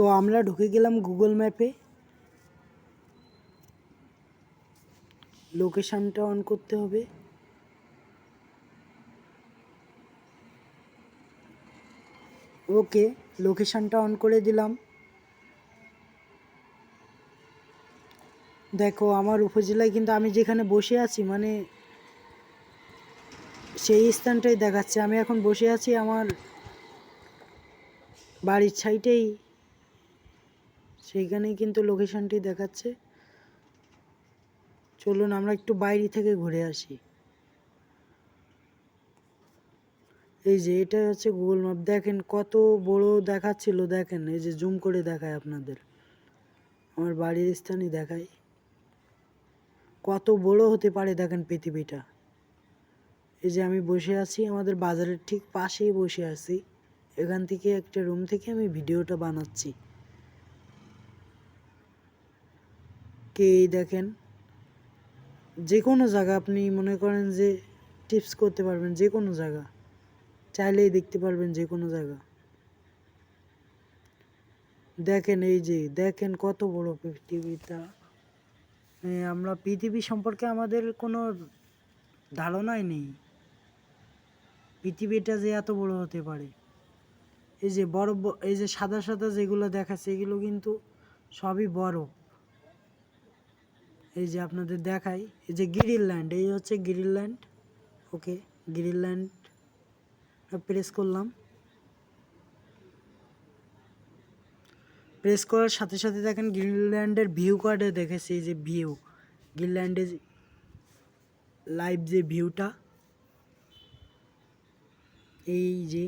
তো আমরা ঢুকে গেলাম গুগল ম্যাপে লোকেশানটা অন করতে হবে। ওকে লোকেশানটা অন করে দিলাম। দেখো, আমার উপজেলায় কিন্তু আমি যেখানে বসে আছি মানে সেই স্থানটাই দেখাচ্ছে। আমি এখন বসে আছি আমার বাড়ির সাইটেই সেইখানেই কিন্তু লোকেশনটি দেখাচ্ছে। চলুন আমরা একটু বাইরে থেকে ঘুরে আসি। এই যে এটা হচ্ছে গুগল ম্যাপ দেখেন কত বড় দেখাচ্ছিল, দেখেন, এই যে জুম করে দেখায় আপনাদের। আমার বাড়ির স্থানই দেখায় কত বড় হতে পারে দেখেন পৃথিবীটা। এই যে আমি বসে আছি, আমাদের বাজারের ঠিক পাশেই বসে আছি। এখান থেকে একটা রুম থেকে আমি ভিডিওটা বানাচ্ছি। কে এই দেখেন যে কোনো জায়গা আপনি মনে করেন যে টিপস করতে পারবেন যে কোনো জায়গা। চাইলেই দেখতে পারবেন যে কোনো জায়গা। দেখেন এই যে, দেখেন কত বড় পৃথিবীটা। আমরা পৃথিবী সম্পর্কে আমাদের কোনো ধারণাই নেই। পৃথিবীটা যে এত বড় হতে পারে। এই যে বরফ, এই যে সাদা সাদা যেগুলো দেখাচ্ছে, এগুলো কিন্তু সবই বরফ। এই যে আপনাদের দেখাই, এই যে গ্রিনল্যান্ড এই হচ্ছে গ্রিনল্যান্ড ওকে গ্রিনল্যান্ড প্রেস করলাম। প্রেস করার সাথে সাথে দেখেন গ্রিনল্যান্ডের ভিউ কার্ডে দেখেছি, এই যে ভিউ গ্রিনল্যান্ডের লাইভ যে ভিউটা এই যে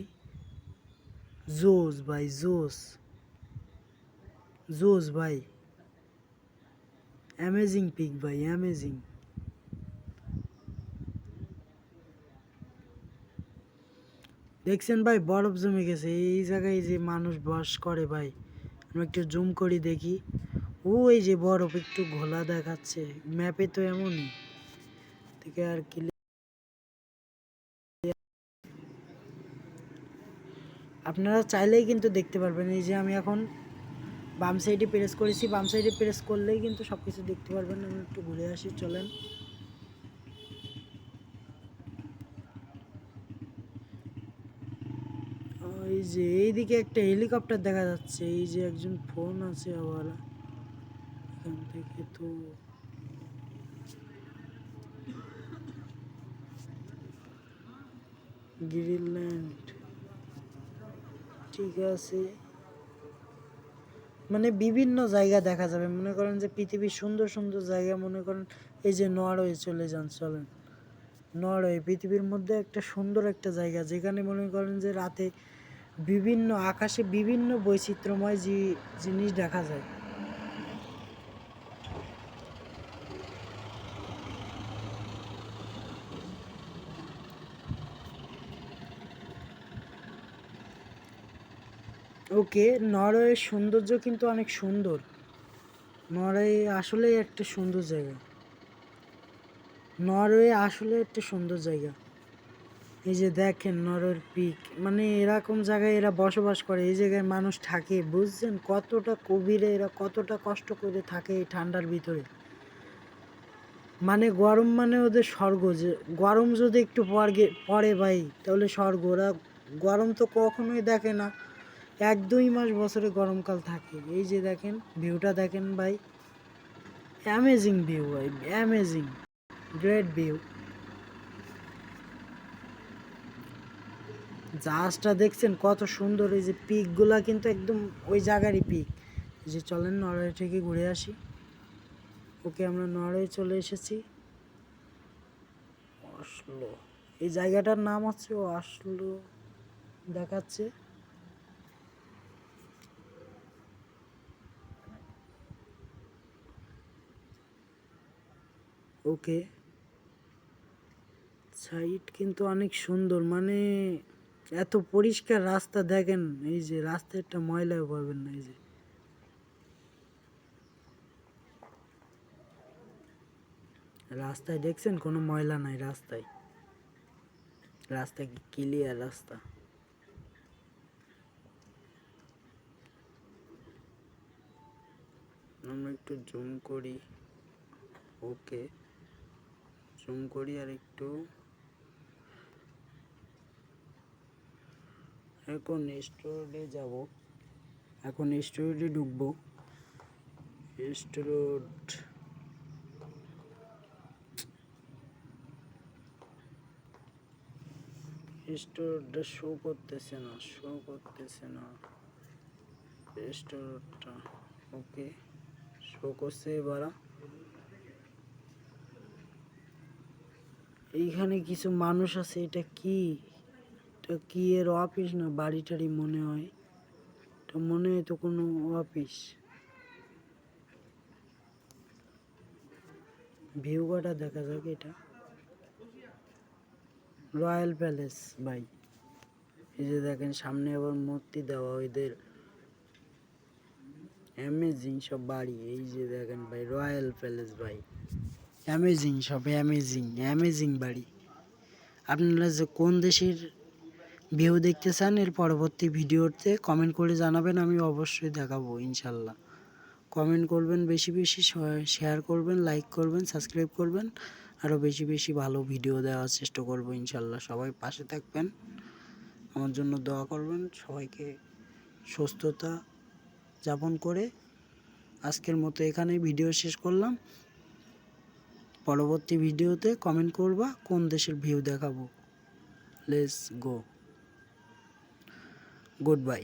জোস ভাই জোস জোস ভাই। অ্যামেজিং পিক ভাই অ্যামেজিং দেখছেন ভাই, বরফ জমে গেছে। এই জায়গায় যে মানুষ বাস করে ভাই আমি একটু জুম করি দেখি। ওই যে বরফ একটু ঘোলা দেখাচ্ছে। ম্যাপে তো এমনই। থেকে আর কি আপনারা চাইলেই কিন্তু দেখতে পারবেন। এই যে আমি এখন বাম সাইডে প্রেস করেছি, বাম সাইডে প্রেস করলেই কিন্তু সব কিছু দেখতে পারবেন। আমি একটু ঘুরে আসি, চলেন। এই যে এইদিকে একটা হেলিকপ্টার দেখা যাচ্ছে, এই যে একজন ফোন আছে আবার। এখান থেকে তো গ্রিনল্যান্ড ঠিক আছে। মানে বিভিন্ন জায়গা দেখা যাবে। মনে করেন যে পৃথিবীর সুন্দর সুন্দর জায়গা, মনে করেন এই যে নরওয়ে চলে যান, চলেন। নরওয়ে পৃথিবীর মধ্যে একটা সুন্দর একটা জায়গা, যেখানে মনে করেন যে রাতে বিভিন্ন আকাশে বিভিন্ন বৈচিত্র্যময় যে জিনিস দেখা যায়। ওকে, নরওয়ের সৌন্দর্য কিন্তু অনেক সুন্দর। নরওয়ে আসলেই একটা সুন্দর জায়গা। নরওয়ে আসলে একটা সুন্দর জায়গা। এই যে দেখেন নরওয়ের পিক মানে এরকম জায়গায় এরা বসবাস করে, এই জায়গায় মানুষ থাকে। বুঝছেন? কতটা কবিরে এরা, কতটা কষ্ট করে থাকে এই ঠান্ডার ভিতরে। মানে গরম মানে ওদের স্বর্গ যে, গরম যদি একটু পরে ভাই, তাহলে স্বর্গ। ওরা গরম তো কখনোই দেখে না। এক দুই মাস বছরে গরমকাল থাকে। এই যে দেখেন, ভিউটা দেখেন ভাই। অ্যামেজিং ভিউ ভাই অ্যামেজিং গ্রেট ভিউ জাহাজটা দেখছেন, কত সুন্দর এই যে পিকগুলা কিন্তু একদম ওই জায়গারই পিক যে চলেন নরওয়ে থেকে ঘুরে আসি। ওকে আমরা নরওয়ে চলে এসেছি। অসলো এই জায়গাটার নাম হচ্ছে অসলো দেখাচ্ছে। ওকে। সাইড কিন্তু অনেক সুন্দর মানে এত পরিষ্কার রাস্তা দেখেন, এই যে রাস্তায় একটা ময়লাও পাবেন না, এই যে। রাস্তায় দেখছেন, কোনো ময়লা নাই রাস্তায়। রাস্তা কি ক্লিয়ার রাস্তা? আমরা একটু জুম করি। ওকে। জুম করি আর একটু। এখন স্টোরে যাব। এখন স্টোরে ঢুকবো। স্টোরড স্টোরটা শো করতেছে না, শো করতেছে না। স্টোরটা ওকে। শো করছে এবার। এইখানে কিছু মানুষ আছে, এটা কি? এটা কি এর অফিস না বাড়ি টাড়ি মনে হয়? এটা মনে হয় তো কোনো অফিস ভিউ কটা দেখা যাক এটা? রয়্যাল প্যালেস ভাই। এই যে দেখেন, সামনে আবার মূর্তি দেওয়া ওদের অ্যামেজিং সব বাড়ি। এই যে দেখেন ভাই রয়্যাল প্যালেস ভাই। অ্যামেজিং সব অ্যামেজিং অ্যামেজিং বাড়ি। আপনারা যে কোন দেশের ভিউ দেখতে চান, এর পরবর্তী ভিডিওতে কমেন্ট করে জানাবেন, আমি অবশ্যই দেখাবো, ইনশাল্লাহ। কমেন্ট করবেন, বেশি বেশি শেয়ার করবেন লাইক করবেন সাবস্ক্রাইব করবেন আরও বেশি বেশি ভালো ভিডিও দেওয়ার চেষ্টা করব, ইনশাল্লাহ। সবাই পাশে থাকবেন, আমার জন্য দোয়া করবেন, সবাইকে সুস্থতা যাপন করে। আজকের মতো এখানেই ভিডিও শেষ করলাম। পরবর্তী ভিডিওতে কমেন্ট করবা কোন দেশের ভিউ দেখাবো। Let's go good bye